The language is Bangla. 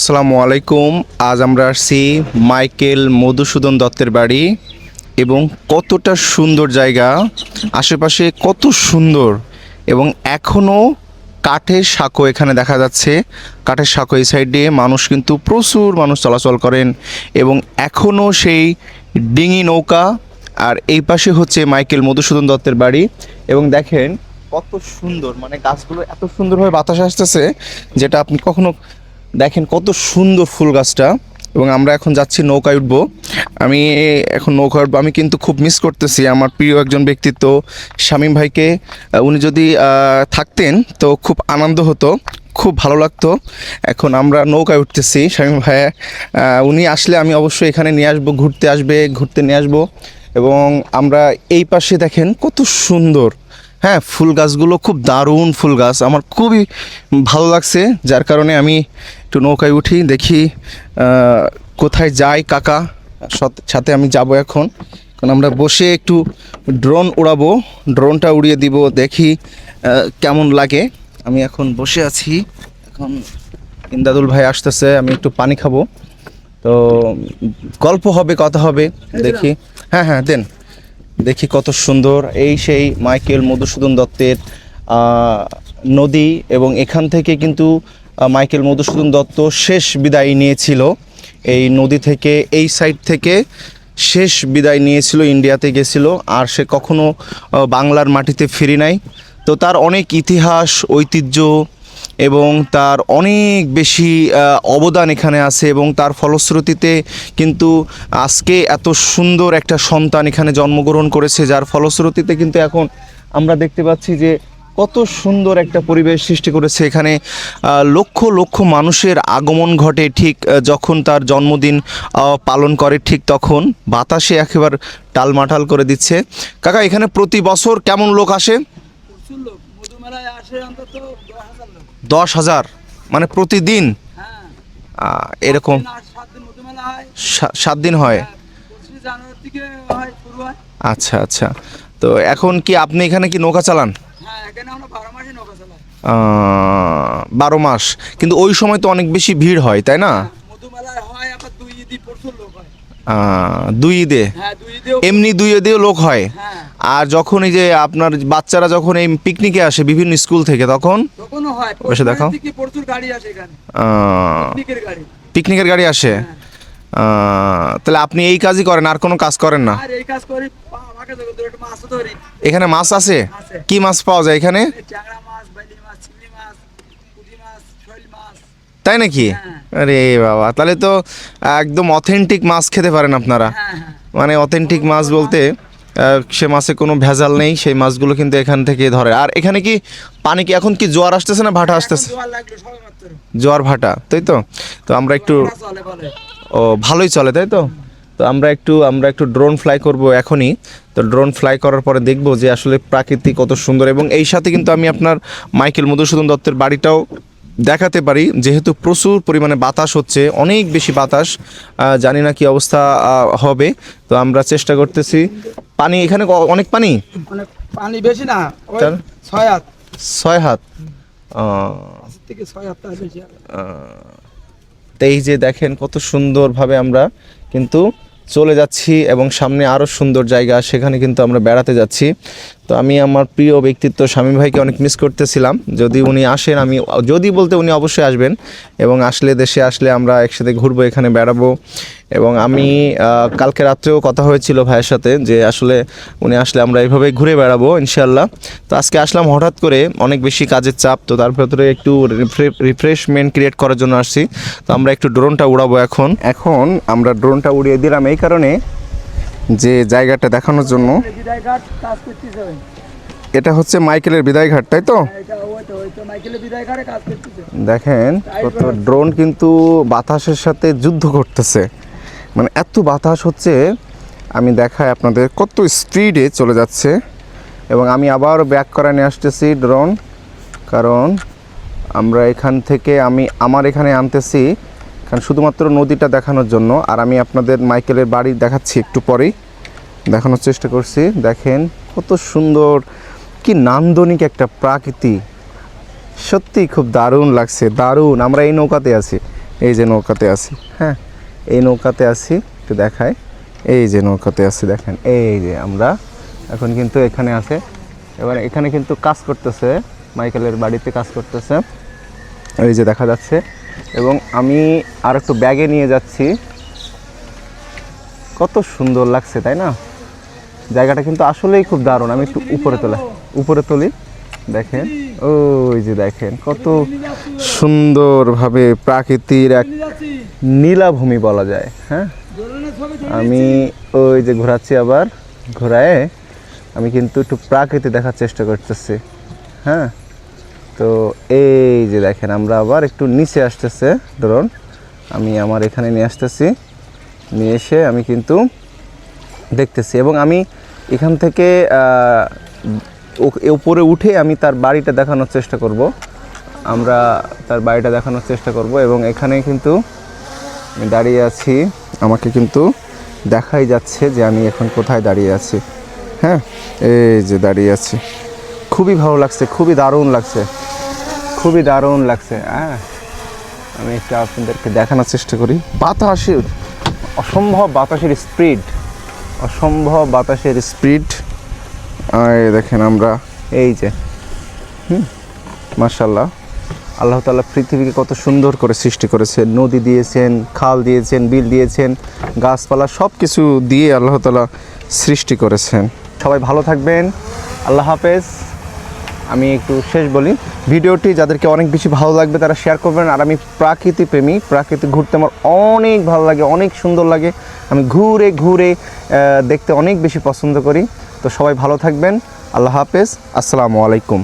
আসসালামু আলাইকুম। আজ আমরা আসছি মাইকেল মধুসূদন দত্তের বাড়ি এবং কতটা সুন্দর জায়গা, আশেপাশে কত সুন্দর এবং এখনও কাঠের সাঁকো এখানে দেখা যাচ্ছে। কাঠের সাঁকো এই সাইডে মানুষ কিন্তু প্রচুর মানুষ চলাচল করেন এবং এখনও সেই ডিঙি নৌকা আর এই পাশে হচ্ছে মাইকেল মধুসূদন দত্তের বাড়ি এবং দেখেন কত সুন্দর মানে গাছগুলো এত সুন্দরভাবে বাতাস আসতেছে যেটা আপনি কখনো দেখেন কত সুন্দর ফুল গাছটা এবং আমরা এখন যাচ্ছি নৌকায় উঠবো। আমি এখন নৌকা উঠবো। আমি কিন্তু খুব মিস করতেছি আমার প্রিয় একজন ব্যক্তিত্ব শামীম ভাইকে। উনি যদি থাকতেন তো খুব আনন্দ হতো, খুব ভালো লাগতো। এখন আমরা নৌকায় উঠতেছি শামীম ভাইয়া উনি আসলে আমি অবশ্যই এখানে নিয়ে আসব, ঘুরতে আসবে, ঘুরতে নিয়ে আসব। এবং আমরা এই পাশে দেখেন কত সুন্দর। হ্যাঁ ফুল গাছগুলো খুব দারুণ ফুল গাছ। আমার খুবই ভালো লাগছে, যার কারণে আমি একটু নৌকায় উঠি দেখি কোথায় যাই কাকা। সাথে আমি যাব এখন। কারণ আমরা বসে একটু ড্রোন উড়াবো ড্রোনটা উড়িয়ে দিব দেখি কেমন লাগে। আমি এখন বসে আছি। এখন ইন্দাদুল ভাই আসতেছে আমি একটু পানি খাব। তো গল্প হবে কথা হবে দেখি। হ্যাঁ হ্যাঁ দেন। দেখি কত সুন্দর এই সেই মাইকেল মধুসূদন দত্তের নদী এবং এখান থেকে কিন্তু মাইকেল মধুসূদন দত্ত শেষ বিদায় নিয়েছিল। এই নদী থেকে, এই সাইড থেকে শেষ বিদায় নিয়েছিল, ইন্ডিয়াতে গেছিল। আর সে কখনো বাংলার মাটিতে ফিরে নাই। তো তার অনেক ইতিহাস, ঐতিহ্য এবং তার অনেক বেশি অবদান এখানে আছে এবং তার ফলশ্রুতিতে কিন্তু আজকে এত সুন্দর একটা সন্তান এখানে জন্মগ্রহণ করেছে, যার ফলশ্রুতিতে কিন্তু এখন আমরা দেখতে পাচ্ছি যে কত সুন্দর একটা পরিবেশ সৃষ্টি করেছে এখানে। লক্ষ লক্ষ মানুষের আগমন ঘটে ঠিক যখন তার জন্মদিন পালন করে ঠিক তখন। বাতাসে একেবারে টালমাটাল করে দিচ্ছে। কাকা এখানে প্রতি বছর কেমন লোক আসে? দশ হাজার মানে প্রতিদিন? হ্যাঁ। এরকম সাত দিন হয়। সা- সাত দিন হয়। আচ্ছা আচ্ছা। তো এখন কি আপনি এখানে কি নৌকা চালান? বারো মাসে। কিন্তু ওই সময় তো অনেক বেশি ভিড় হয় তাই না? হয় দুই ঈদি? হয় এমনি দুই ঈদেও লোক হয়? হ্যাঁ। আর যখন এই যে আপনার বাচ্চারা যখন এই পিকনিকে আসে বিভিন্ন স্কুল থেকে তখন? বসে দেখাও। পিকনিকের গাড়ি আসে তাহলে আপনি এই কাজই করেন আর কোনো কাজ করেন না? এখানে মাছ আছে। কি মাছ পাওয়া যায় এখানে? তাই নাকি? হ্যাঁ। আরে বাবা তাহলে তো একদম অথেন্টিক মাছ খেতে পারেন আপনারা। হ্যাঁ হ্যাঁ। মানে অথেন্টিক মাছ বলতে সে মাছে কোনো ভেজাল নেই সেই মাছগুলো কিন্তু এখান থেকে ধরে। আর এখানে কি পানি কি এখন কি জোয়ার আসতেছে না ভাটা আসতেছে? জোয়ার ভাটা তাই তো? তো আমরা একটু ও ভালোই চলে তাই তো? তো আমরা একটু আমরা একটু ড্রোন ফ্লাই করব এখনই। তো ড্রোন ফ্লাই করার পরে দেখব যে আসলে প্রাকৃতিক কত সুন্দর এবং এই সাথে কিন্তু আমি আপনার মাইকেল মধুসূদন দত্তের বাড়িটাও দেখাতে পারি। যেহেতু প্রচুর পরিমাণে বাতাস হচ্ছে অনেক বেশি বাতাস জানি না কি অবস্থা হবে। তো আমরা চেষ্টা করতেছি। পানি এখানে অনেক পানি? পানি বেশি না ছয় হাত। ছয় হাত। থেকে ছয় হাত। তো এই যে দেখেন কত সুন্দরভাবে আমরা কিন্তু চলে যাচ্ছি এবং সামনে আরও সুন্দর জায়গা, সেখানে কিন্তু আমরা বেড়াতে যাচ্ছি। তো আমি আমার প্রিয় ব্যক্তিত্ব স্বামী ভাইকে অনেক মিস করতেছিলাম। যদি উনি আসেন, আমি যদি বলতে উনি অবশ্যই আসবেন এবং আসলে দেশে আসলে আমরা একসাথে ঘুরবো, এখানে বেড়াবো এবং আমি কালকে রাত্রেও কথা হয়েছিল ভাইয়ের সাথে যে আসলে উনি আসলে আমরা এইভাবে ঘুরে বেড়াবো ইনশাল্লাহ তো আজকে আসলাম হঠাৎ করে অনেক বেশি কাজের চাপ, তো তার ভেতরে একটু রিফ্রেশমেন্ট ক্রিয়েট করার জন্য আসছি। তো আমরা একটু ড্রোনটা উড়াবো এখন। এখন আমরা ড্রোনটা উড়িয়ে দিলাম, এই কারণে যে জায়গাটা দেখানোর জন্য। এটা হচ্ছে মাইকেলের বিদায়ঘাট তাই তো? করতেছে। দেখেন কত ড্রোন কিন্তু বাতাসের সাথে যুদ্ধ করতেছে। মানে এত বাতাস হচ্ছে আমি দেখাই আপনাদের কত স্পিডে চলে যাচ্ছে। এবং আমি আবার ব্যাক করে নিয়ে আসতেছি ড্রোন কারণ আমরা এখান থেকে আমি আমার এখানে আনতেছি কারণ শুধুমাত্র নদীটা দেখানোর জন্য। আর আমি আপনাদের মাইকেলের বাড়ি দেখাচ্ছি একটু পরেই। দেখানোর চেষ্টা করছি। দেখেন কত সুন্দর, কি নান্দনিক একটা প্রাকৃতি। সত্যি খুব দারুণ লাগছে, দারুণ। আমরা এই নৌকাতে আছি, এই যে নৌকাতে আছি হ্যাঁ? এই নৌকাতে আছি, একটু দেখায় এই যে নৌকাতে আছি, দেখেন। এই যে আমরা এখন কিন্তু এখানে আছে। এবার এখানে কিন্তু কাজ করতেছে, মাইকেলের বাড়িতে কাজ করতেছে। এই যে দেখা যাচ্ছে এবং আমি আর একটু ব্যাগে নিয়ে যাচ্ছি। কত সুন্দর লাগছে, তাই না? জায়গাটা কিন্তু আসলেই খুব দারুণ। আমি একটু উপরে তোলা, উপরে তুলি। দেখেন, ওই যে দেখেন, কত সুন্দরভাবে প্রাকৃতির এক নীলাভূমি বলা যায় হ্যাঁ? আমি ওই যে ঘোরাচ্ছি আবার, ঘোরায় আমি কিন্তু একটু প্রাকৃতি দেখার চেষ্টা করতেছি হ্যাঁ? তো এই যে দেখেন আমরা আবার একটু নিচে আসতেছে ধরুন আমি আমার এখানে নিয়ে আসতেছি। নিয়ে এসে আমি কিন্তু দেখতেছি এবং আমি এখান থেকে আহ, ও- উপরে উঠে আমি তার বাড়িটা দেখানোর চেষ্টা করব। আমরা তার বাড়িটা দেখানোর চেষ্টা করব এবং এখানে কিন্তু আমি দাঁড়িয়ে আছি। আমাকে কিন্তু দেখাই যাচ্ছে যে আমি এখন কোথায় দাঁড়িয়ে আছি। হ্যাঁ এই যে দাঁড়িয়ে আছি। খুবই ভালো লাগছে খুবই দারুণ লাগছে। খুবই দারুণ লাগছে হ্যাঁ? আমি একটু আপনাদেরকে দেখানোর চেষ্টা করি। বাতাসের, অসম্ভব বাতাসের স্পিড, অসম্ভব বাতাসের স্পিড। দেখেন আমরা, এই যে, হুম মার্শাল্লাহ আল্লাহ তাআলা পৃথিবীকে কত সুন্দর করে সৃষ্টি করেছেন। নদী দিয়েছেন, খাল দিয়েছেন, বিল দিয়েছেন, গাছপালা সব কিছু দিয়ে আল্লাহ তাআলা সৃষ্টি করেছেন। সবাই ভালো থাকবেন। আল্লাহ হাফেজ। আমি একটু শেষ বলি, ভিডিওটি যাদেরকে অনেক বেশি ভালো লাগবে তারা শেয়ার করবেন। আর আমি প্রাকৃতিক প্রেমী প্রাকৃতিক ঘুরতে আমার অনেক ভালো লাগে, অনেক সুন্দর লাগে। আমি ঘুরে ঘুরে দেখতে অনেক বেশি পছন্দ করি। তো সবাই ভালো থাকবেন। আল্লাহ হাফেজ। আসসালামু আলাইকুম।